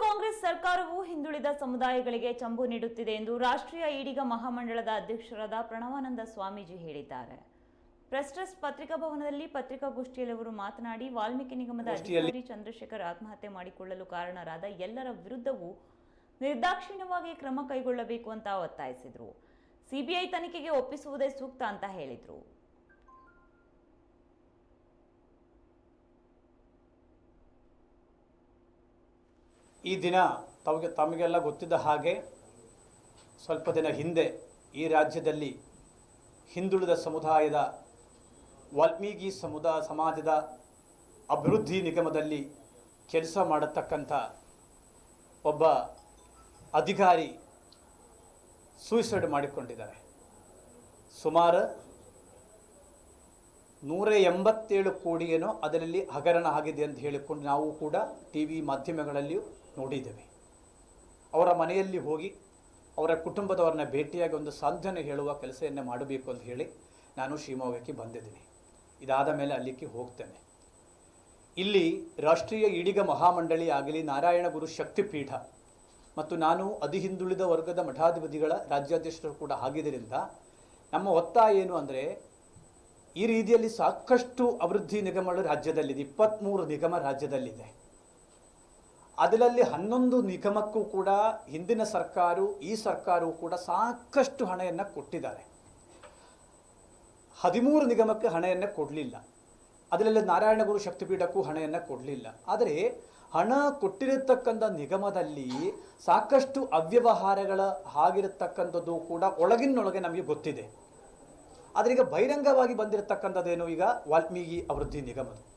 ಕಾಂಗ್ರೆಸ್ ಸರ್ಕಾರವು ಹಿಂದುಳಿದ ಸಮುದಾಯಗಳಿಗೆ ಚಂಬು ನೀಡುತ್ತಿದೆ ಎಂದು ರಾಷ್ಟ್ರೀಯ ಈಡಿಗ ಮಹಾಮಂಡಳದ ಅಧ್ಯಕ್ಷರಾದ ಪ್ರಣವಾನಂದ ಸ್ವಾಮೀಜಿ ಹೇಳಿದ್ದಾರೆ. ಪ್ರೆಸ್ ಟ್ರಸ್ಟ್ ಪತ್ರಿಕಾ ಭವನದಲ್ಲಿ ಪತ್ರಿಕಾಗೋಷ್ಠಿಯಲ್ಲಿ ಅವರು ಮಾತನಾಡಿ ವಾಲ್ಮೀಕಿ ನಿಗಮದ ಅಧಿಕಾರಿ ಚಂದ್ರಶೇಖರ್ ಆತ್ಮಹತ್ಯೆ ಮಾಡಿಕೊಳ್ಳಲು ಕಾರಣರಾದ ಎಲ್ಲರ ವಿರುದ್ಧವೂ ನಿರ್ದಾಕ್ಷಿಣ್ಯವಾಗಿ ಕ್ರಮ ಕೈಗೊಳ್ಳಬೇಕು ಅಂತ ಒತ್ತಾಯಿಸಿದರು. ಸಿಬಿಐ ತನಿಖೆಗೆ ಒಪ್ಪಿಸುವುದೇ ಸೂಕ್ತ ಅಂತ ಹೇಳಿದರು. ಈ ದಿನ ತಮಗೆ, ತಮಗೆಲ್ಲ ಗೊತ್ತಿದ್ದ ಹಾಗೆ ಸ್ವಲ್ಪ ದಿನ ಹಿಂದೆ ಈ ರಾಜ್ಯದಲ್ಲಿ ಹಿಂದುಳಿದ ಸಮುದಾಯದ, ವಾಲ್ಮೀಕಿ ಸಮುದಾಯ ಸಮಾಜದ ಅಭಿವೃದ್ಧಿ ನಿಗಮದಲ್ಲಿ ಕೆಲಸ ಮಾಡತಕ್ಕಂಥ ಒಬ್ಬ ಅಧಿಕಾರಿ ಸೂಯಿಸೈಡ್ ಮಾಡಿಕೊಂಡಿದ್ದಾರೆ. ಸುಮಾರು ನೂರ ಎಂಬತ್ತೇಳು ಕೋಟಿಯೇನೋ ಅದರಲ್ಲಿ ಹಗರಣ ಆಗಿದೆ ಅಂತ ಹೇಳಿಕೊಂಡು ನಾವು ಕೂಡ ಟಿ ವಿ ಮಾಧ್ಯಮಗಳಲ್ಲಿಯೂ ನೋಡಿದ್ದೇವೆ. ಅವರ ಮನೆಯಲ್ಲಿ ಹೋಗಿ ಅವರ ಕುಟುಂಬದವರನ್ನ ಭೇಟಿಯಾಗಿ ಒಂದು ಸಾಂತ್ವನ ಹೇಳುವ ಕೆಲಸವನ್ನು ಮಾಡಬೇಕು ಅಂತ ಹೇಳಿ ನಾನು ಶಿವಮೊಗ್ಗಕ್ಕೆ ಬಂದಿದ್ದೀನಿ. ಇದಾದ ಮೇಲೆ ಅಲ್ಲಿಗೆ ಹೋಗ್ತೇನೆ. ಇಲ್ಲಿ ರಾಷ್ಟ್ರೀಯ ಈಡಿಗ ಮಹಾಮಂಡಳಿ ಆಗಲಿ, ನಾರಾಯಣ ಗುರು ಶಕ್ತಿಪೀಠ ಮತ್ತು ನಾನು ಅದಿ ಹಿಂದುಳಿದ ವರ್ಗದ ಮಠಾಧಿಪತಿಗಳ ರಾಜ್ಯಾಧ್ಯಕ್ಷರು ಕೂಡ ಆಗಿದ್ದರಿಂದ ನಮ್ಮ ಒತ್ತಾಯ ಏನು ಅಂದರೆ ಈ ರೀತಿಯಲ್ಲಿ ಸಾಕಷ್ಟು ಅಭಿವೃದ್ಧಿ ನಿಗಮಗಳು ರಾಜ್ಯದಲ್ಲಿದೆ. ಇಪ್ಪತ್ತ್ಮೂರು ನಿಗಮ ರಾಜ್ಯದಲ್ಲಿದೆ. ಅದರಲ್ಲಿ ಹನ್ನೊಂದು ನಿಗಮಕ್ಕೂ ಕೂಡ ಹಿಂದಿನ ಸರ್ಕಾರವು ಈ ಸರ್ಕಾರವು ಕೂಡ ಸಾಕಷ್ಟು ಹಣೆಯನ್ನು ಕೊಟ್ಟಿದ್ದಾರೆ. ಹದಿಮೂರು ನಿಗಮಕ್ಕೆ ಹಣೆಯನ್ನು ಕೊಡಲಿಲ್ಲ. ಅದರಲ್ಲಿ ನಾರಾಯಣಗುರು ಶಕ್ತಿಪೀಠಕ್ಕೂ ಹಣೆಯನ್ನು ಕೊಡಲಿಲ್ಲ. ಆದರೆ ಹಣ ಕೊಟ್ಟಿರತಕ್ಕಂಥ ನಿಗಮದಲ್ಲಿ ಸಾಕಷ್ಟು ಅವ್ಯವಹಾರಗಳ ಆಗಿರತಕ್ಕಂಥದ್ದು ಕೂಡ ಒಳಗಿನೊಳಗೆ ನಮಗೆ ಗೊತ್ತಿದೆ. ಆದರೆ ಈಗ ಬಹಿರಂಗವಾಗಿ ಬಂದಿರತಕ್ಕಂಥದ್ದೇನು ಈಗ ವಾಲ್ಮೀಕಿ ಅಭಿವೃದ್ಧಿ ನಿಗಮದು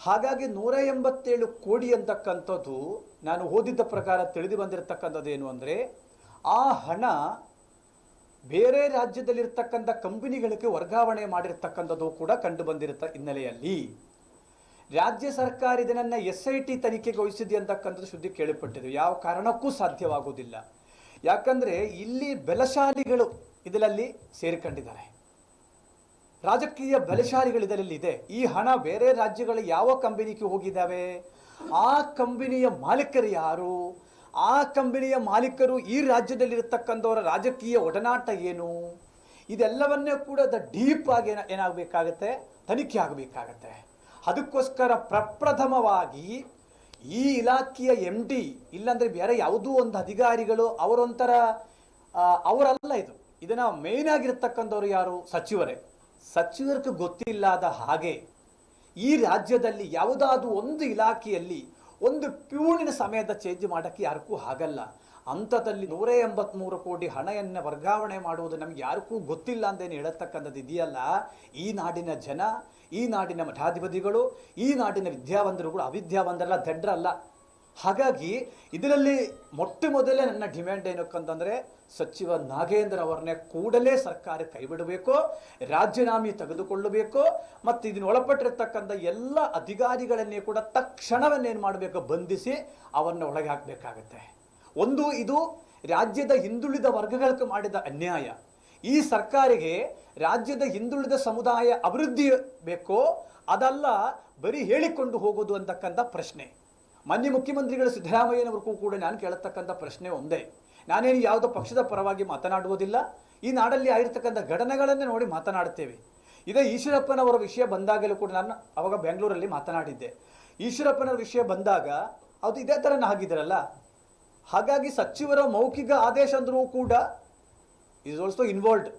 ಹಾಗಾಗಿ ನೂರ ಎಂಬತ್ತೇಳು ಕೋಡಿ ಅಂತಕ್ಕಂಥದ್ದು ನಾನು ಓದಿದ್ದ ಪ್ರಕಾರ ತಿಳಿದು ಬಂದಿರತಕ್ಕಂಥದ್ದೇನು ಅಂದರೆ, ಆ ಹಣ ಬೇರೆ ರಾಜ್ಯದಲ್ಲಿರ್ತಕ್ಕಂಥ ಕಂಪನಿಗಳಿಗೆ ವರ್ಗಾವಣೆ ಮಾಡಿರ್ತಕ್ಕಂಥದ್ದು ಕೂಡ ಕಂಡು ಬಂದಿರುತ್ತ ಹಿನ್ನೆಲೆಯಲ್ಲಿ. ರಾಜ್ಯ ಸರ್ಕಾರ ಇದನ್ನು ಎಸ್ ಐ ಟಿ ತನಿಖೆಗೆ ವಹಿಸಿದೆ ಅಂತಕ್ಕಂಥದ್ದು ಸುದ್ದಿ ಕೇಳಿಪಟ್ಟಿದೆ. ಯಾವ ಕಾರಣಕ್ಕೂ ಸಾಧ್ಯವಾಗುವುದಿಲ್ಲ. ಯಾಕಂದರೆ ಇಲ್ಲಿ ಬಲಶಾಲಿಗಳು ಇದರಲ್ಲಿ ಸೇರಿಕೊಂಡಿದ್ದಾರೆ. ರಾಜಕೀಯ ಬಲಶಾಲಿಗಳು ಇದರಲ್ಲಿ ಇದೆ ಈ ಹಣ ಬೇರೆ ರಾಜ್ಯಗಳ ಯಾವ ಕಂಪನಿಗೆ ಹೋಗಿದ್ದಾವೆ? ಆ ಕಂಪನಿಯ ಮಾಲೀಕರು ಯಾರು? ಆ ಕಂಪನಿಯ ಮಾಲೀಕರು ಈ ರಾಜ್ಯದಲ್ಲಿರತಕ್ಕಂಥವರ ರಾಜಕೀಯ ಒಡನಾಟ ಏನು? ಇದೆಲ್ಲವನ್ನೇ ಕೂಡ ದ ಡೀಪ್ ಆಗಿ ಏನ ಏನಾಗಬೇಕಾಗತ್ತೆ? ತನಿಖೆ ಆಗಬೇಕಾಗತ್ತೆ. ಅದಕ್ಕೋಸ್ಕರ ಪ್ರಪ್ರಥಮವಾಗಿ ಈ ಇಲಾಖೆಯ ಎಂ ಡಿ ಇಲ್ಲಾಂದರೆ ಬೇರೆ ಯಾವುದೋ ಒಂದು ಅಧಿಕಾರಿಗಳು ಅವರೊಂಥರ ಅವರಲ್ಲ ಇದು. ಇದನ್ನ ಮೇನ್ ಆಗಿರ್ತಕ್ಕಂಥವ್ರು ಯಾರು? ಸಚಿವರೇ. ಸಚಿವರಿಗೆ ಗೊತ್ತಿಲ್ಲದ ಹಾಗೆ ಈ ರಾಜ್ಯದಲ್ಲಿ ಯಾವುದಾದ್ರೂ ಒಂದು ಇಲಾಖೆಯಲ್ಲಿ ಒಂದು ಪ್ಯೂಣಿನ ಸಮಯದ ಚೇಂಜ್ ಮಾಡೋಕ್ಕೆ ಯಾರಿಗೂ ಆಗಲ್ಲ. ಅಂಥದಲ್ಲಿ ನೂರ ಎಂಬತ್ತ್ಮೂರು ಕೋಟಿ ಹಣವನ್ನು ವರ್ಗಾವಣೆ ಮಾಡುವುದು ನಮ್ಗೆ ಯಾರಿಗೂ ಗೊತ್ತಿಲ್ಲ ಅಂತೇನು ಹೇಳತಕ್ಕಂಥದ್ದು ಇದೆಯಲ್ಲ? ಈ ನಾಡಿನ ಜನ, ಈ ನಾಡಿನ ಮಠಾಧಿಪತಿಗಳು, ಈ ನಾಡಿನ ವಿದ್ಯಾವಂತರುಗಳು, ಅವಿದ್ಯಾವಂತರಲ್ಲ ದಡ್ರಲ್ಲ. ಹಾಗಾಗಿ ಇದರಲ್ಲಿ ಮೊಟ್ಟ ಮೊದಲೇ ನನ್ನ ಡಿಮ್ಯಾಂಡ್ ಏನಕ್ಕಂತಂದರೆ ಸಚಿವ ನಾಗೇಂದ್ರ ಅವರನ್ನೇ ಕೂಡಲೇ ಸರ್ಕಾರ ಕೈಬಿಡಬೇಕು, ರಾಜೀನಾಮೆ ತೆಗೆದುಕೊಳ್ಳಬೇಕು, ಮತ್ತು ಇದನ್ನು ಒಳಪಟ್ಟಿರತಕ್ಕಂಥ ಎಲ್ಲ ಅಧಿಕಾರಿಗಳನ್ನೇ ಕೂಡ ತಕ್ಷಣವನ್ನೇನು ಮಾಡಬೇಕು, ಬಂಧಿಸಿ ಅವರನ್ನ ಒಳಗೆ ಹಾಕಬೇಕಾಗತ್ತೆ. ಒಂದು ಇದು ರಾಜ್ಯದ ಹಿಂದುಳಿದ ವರ್ಗಗಳಿಗೆ ಮಾಡಿದ ಅನ್ಯಾಯ. ಈ ಸರ್ಕಾರಿಗೆ ರಾಜ್ಯದ ಹಿಂದುಳಿದ ಸಮುದಾಯ ಅಭಿವೃದ್ಧಿ ಬೇಕೋ, ಅದಲ್ಲ ಬರೀ ಹೇಳಿಕೊಂಡು ಹೋಗೋದು ಅಂತಕ್ಕಂಥ ಪ್ರಶ್ನೆ. ಮಾನ್ಯ ಮುಖ್ಯಮಂತ್ರಿಗಳು ಸಿದ್ದರಾಮಯ್ಯನವ್ರಿಗೂ ಕೂಡ ನಾನು ಕೇಳತಕ್ಕಂಥ ಪ್ರಶ್ನೆ ಒಂದೇ. ನಾನೇನು ಯಾವುದೋ ಪಕ್ಷದ ಪರವಾಗಿ ಮಾತನಾಡುವುದಿಲ್ಲ. ಈ ನಾಡಲ್ಲಿ ಆಗಿರ್ತಕ್ಕಂಥ ಘಟನೆಗಳನ್ನೇ ನೋಡಿ ಮಾತನಾಡುತ್ತೇವೆ. ಇದೇ ಈಶ್ವರಪ್ಪನವರ ವಿಷಯ ಬಂದಾಗಲೂ ಕೂಡ ನಾನು ಅವಾಗ ಬೆಂಗಳೂರಲ್ಲಿ ಮಾತನಾಡಿದ್ದೆ. ಈಶ್ವರಪ್ಪನವರ ವಿಷಯ ಬಂದಾಗ ಅದು ಇದೇ ಥರನೇ ಆಗಿದ್ರಲ್ಲ ಹಾಗಾಗಿ ಸಚಿವರ ಮೌಖಿಕ ಆದೇಶ ಅಂದರೂ ಕೂಡ ಇಸ್ ಆಲ್ಸೋ ಇನ್ವಾಲ್ವ್ಡ್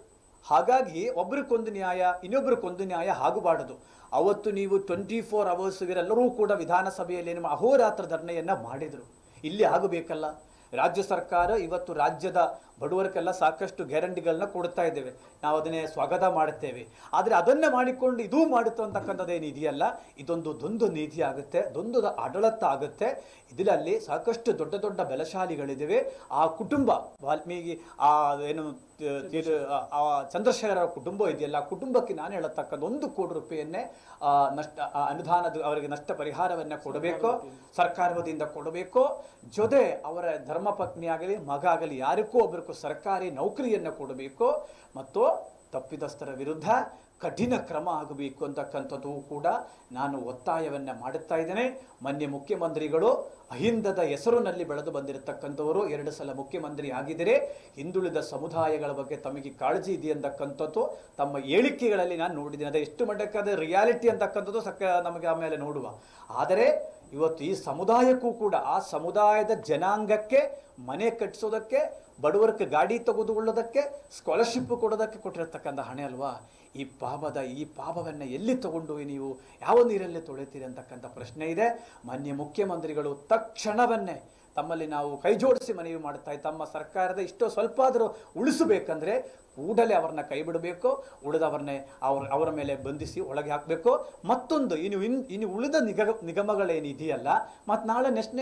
ಹಾಗಾಗಿ ಒಬ್ರಿಗೊಂದು ನ್ಯಾಯ, ಇನ್ನೊಬ್ರಿಗೊಂದು ನ್ಯಾಯ ಆಗಬಾರದು. ಅವತ್ತು ನೀವು ಟ್ವೆಂಟಿ ಫೋರ್ ಅವರ್ಸ್ ಇವರೆಲ್ಲರೂ ಕೂಡ ವಿಧಾನಸಭೆಯಲ್ಲಿ ನಿಮ್ಮ ಅಹೋರಾತ್ರ ಧರಣೆಯನ್ನು ಮಾಡಿದರು. ಇಲ್ಲಿ ಆಗಬೇಕಲ್ಲ? ರಾಜ್ಯ ಸರ್ಕಾರ ಇವತ್ತು ರಾಜ್ಯದ ಬಡವರಿಗೆಲ್ಲ ಸಾಕಷ್ಟು ಗ್ಯಾರಂಟಿಗಳನ್ನ ಕೊಡ್ತಾ ಇದ್ದೇವೆ. ನಾವು ಅದನ್ನೇ ಸ್ವಾಗತ ಮಾಡುತ್ತೇವೆ. ಆದರೆ ಅದನ್ನೇ ಮಾಡಿಕೊಂಡು ಇದೂ ಮಾಡುತ್ತೆ ಅಂತಕ್ಕಂಥದ್ದೇನು ಇದೆಯಲ್ಲ? ಇದೊಂದು ದೊಂದು ನೀತಿ ಆಗುತ್ತೆ ದೊಂದು ಆಡಳಿತ ಆಗುತ್ತೆ. ಇದರಲ್ಲಿ ಸಾಕಷ್ಟು ದೊಡ್ಡ ದೊಡ್ಡ ಬಲಶಾಲಿಗಳಿದ್ದೇವೆ ಆ ಕುಟುಂಬ, ವಾಲ್ಮೀಕಿ, ಆ ಏನು ಆ- ಚಂದ್ರಶೇಖರ ಕುಟುಂಬ ಇದೆಯಲ್ಲ ಕುಟುಂಬಕ್ಕೆ ನಾನು ಹೇಳತಕ್ಕಂಥ ಒಂದು ಕೋಟಿ ರೂಪಾಯಿಯನ್ನೇ ನಷ್ಟ ಅನುದಾನದ ಅವರಿಗೆ ನಷ್ಟ ಪರಿಹಾರವನ್ನು ಕೊಡಬೇಕು ಸರ್ಕಾರ ವತಿಯಿಂದ ಕೊಡಬೇಕು. ಜೊತೆ ಅವರ ಧರ್ಮಪತ್ನಿ ಆಗಲಿ ಮಗ ಆಗಲಿ ಯಾರಿಗೂ ಒಬ್ಬರಿಗೂ ಸರ್ಕಾರಿ ನೌಕರಿಯನ್ನು ಕೊಡಬೇಕು ಮತ್ತು ತಪ್ಪಿತಸ್ಥರ ವಿರುದ್ಧ ಕಠಿಣ ಕ್ರಮ ಆಗಬೇಕು ಅಂತಕ್ಕಂಥದ್ದು ಕೂಡ ನಾನು ಒತ್ತಾಯವನ್ನು ಮಾಡುತ್ತಾ ಇದ್ದೇನೆ. ಮಾನ್ಯ ಮುಖ್ಯಮಂತ್ರಿಗಳು, ಅಹಿಂದದ ಹೆಸರಿನಲ್ಲಿ ಬೆಳೆದು ಬಂದಿರತಕ್ಕಂಥವರು ಎರಡು ಸಲ ಮುಖ್ಯಮಂತ್ರಿ ಆಗಿದರೆ ಹಿಂದುಳಿದ ಸಮುದಾಯಗಳ ಬಗ್ಗೆ ತಮಗೆ ಕಾಳಜಿ ಇದೆ ಅಂತಕ್ಕಂಥದ್ದು, ತಮ್ಮ ಹೇಳಿಕೆಗಳಲ್ಲಿ ನಾನು ನೋಡಿದ್ದೀನಿ. ಅದೇ ಎಷ್ಟು ಮಟ್ಟಕ್ಕಾದ ರಿಯಾಲಿಟಿ ಅಂತಕ್ಕಂಥದ್ದು ಸಕ್ಕ ನಮಗೆ ಆಮೇಲೆ ನೋಡುವ. ಆದರೆ ಇವತ್ತು ಈ ಸಮುದಾಯಕ್ಕೂ ಕೂಡ, ಆ ಸಮುದಾಯದ ಜನಾಂಗಕ್ಕೆ, ಮನೆ ಕಟ್ಟಿಸೋದಕ್ಕೆ, ಬಡವರಿಗೆ ಗಾಡಿ ತೆಗೆದುಕೊಳ್ಳೋದಕ್ಕೆ ಸ್ಕಾಲರ್ಶಿಪ್ ಕೊಡೋದಕ್ಕೆ ಕೊಟ್ಟಿರತಕ್ಕಂಥ ಹಣೆ ಅಲ್ವಾ? ಈ ಪಾಪದ, ಈ ಪಾಪವನ್ನು ಎಲ್ಲಿ ತಗೊಂಡು ನೀವು ಯಾವ ನೀರಲ್ಲಿ ತೊಳೆತೀರಿ ಅಂತಕ್ಕಂಥ ಪ್ರಶ್ನೆ ಇದೆ. ಮಾನ್ಯ ಮುಖ್ಯಮಂತ್ರಿಗಳು ತಕ್ಷಣವನ್ನೇ ತಮ್ಮಲ್ಲಿ ನಾವು ಕೈ ಜೋಡಿಸಿ ಮನವಿ ಮಾಡ್ತಾ ತಮ್ಮ ಸರ್ಕಾರದ ಇಷ್ಟೋ ಸ್ವಲ್ಪ ಆದರೂ ಉಳಿಸಬೇಕಂದ್ರೆ ಕೂಡಲೇ ಅವ್ರನ್ನ ಕೈ ಬಿಡಬೇಕು, ಉಳಿದವ್ರನ್ನೇ ಅವ್ರ, ಅವರ ಮೇಲೆ ಬಂಧಿಸಿ ಒಳಗೆ ಹಾಕಬೇಕು. ಮತ್ತೊಂದು, ಇನ್ನು ಇನ್ ಇನ್ನು ಉಳಿದ ನಿಗ ನಿಗಮಗಳೇನಿದೆಯಲ್ಲ ಮತ್ತು ನಾಳೆ ನೆಕ್ಸ್ಟ್